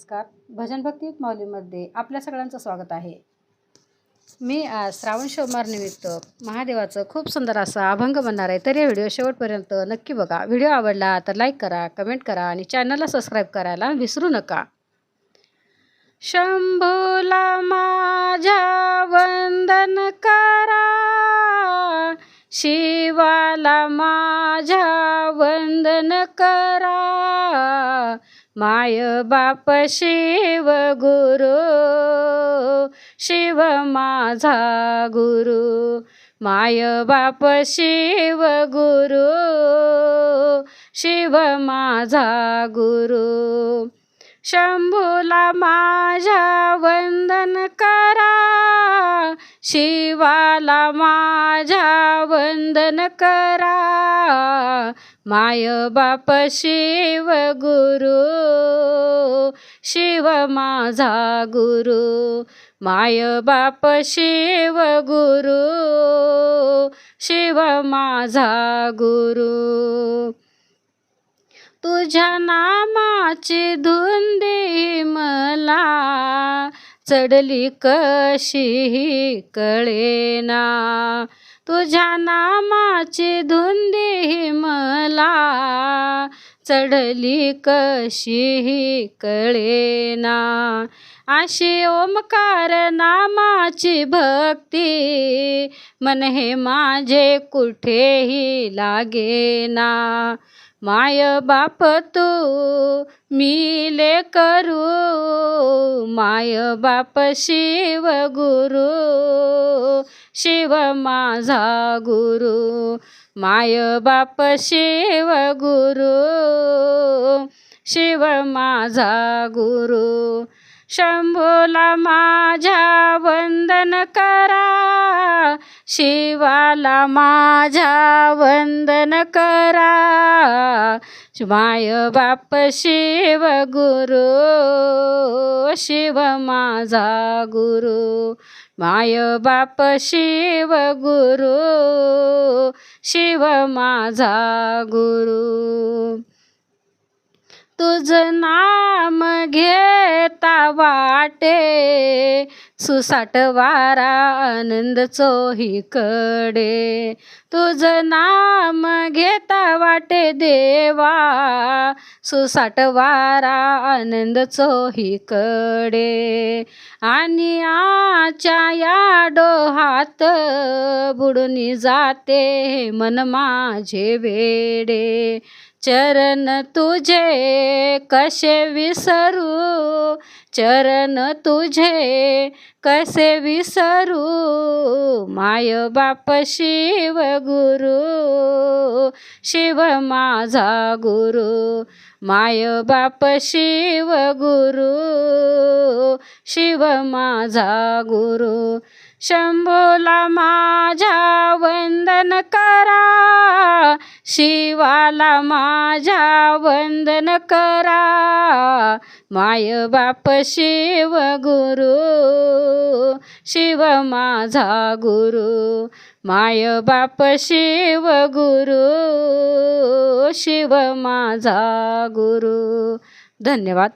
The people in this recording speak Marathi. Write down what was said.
नमस्कार. भजन भक्ती माऊलीमध्ये आपल्या सगळ्यांचं स्वागत आहे. मी आज श्रावण सोमवार निमित्त महादेवाचं खूप सुंदर असा अभंग म्हणणार आहे. तर या व्हिडिओ शेवटपर्यंत नक्की बघा. व्हिडिओ आवडला तर लाईक करा कमेंट करा आणि चॅनलला सबस्क्राईब करायला विसरू नका. शंभूला माझ्या वंदन करा. शिवाला माझ्या वंदन करा. माय बाप शिव गुरु शिव माझा गुरु. माय बाप शिव गुरु शिव माझा गुरु. शंभूला माझ्या वंदन करा शिवाला माझ्या वंदन करा. माय बाप शिव गुरु शिव माझा गुरु. माय बाप शिव गुरु शिव माझा गुरु. तुझ्या नामाची धुंदी मला चढली कशी कळेना. तुझ्या नामाची धुंदी चढली कशी कळेना. अशी ओमकार नामाची भक्ती. मन हे माझे कुठेही लागेना. माय बाप तू मी ले करू. माय बाप शिव गुरु शिव माझा गुरु. माय बाप शिव गुरु शिव माझा गुरु. शंभूला माझ्या वंदन करा शिवाला माझ्या वंदन करा. माय बाप शिव गुरु शिव माझा गुरु. माय बाप शिव गुरु शिव माझा गुरु. तुझ नाम घेता वाटे सुसाट वारा आनंद चोहीकडे. तुझं नाम घेता वाटे देवा. सुसाट वारा आनंद चोहीकडे. आणि आच्या या डोहात बुडून जाते मन माझे वेडे. चरण तुझे कसे विसरू चरण तुझे कसे विसरू? माय बाप शिव गुरु शिव माझा गुरु. माय बाप शिव गुरु शिव माझा गुरु. शंभूला माझ्या वंदन करा. शिवाला माझ्या वंदन करा. माय बाप शिव गुरु शिव माझा गुरु. माय बाप शिव गुरु शिव माझा गुरु. धन्यवाद.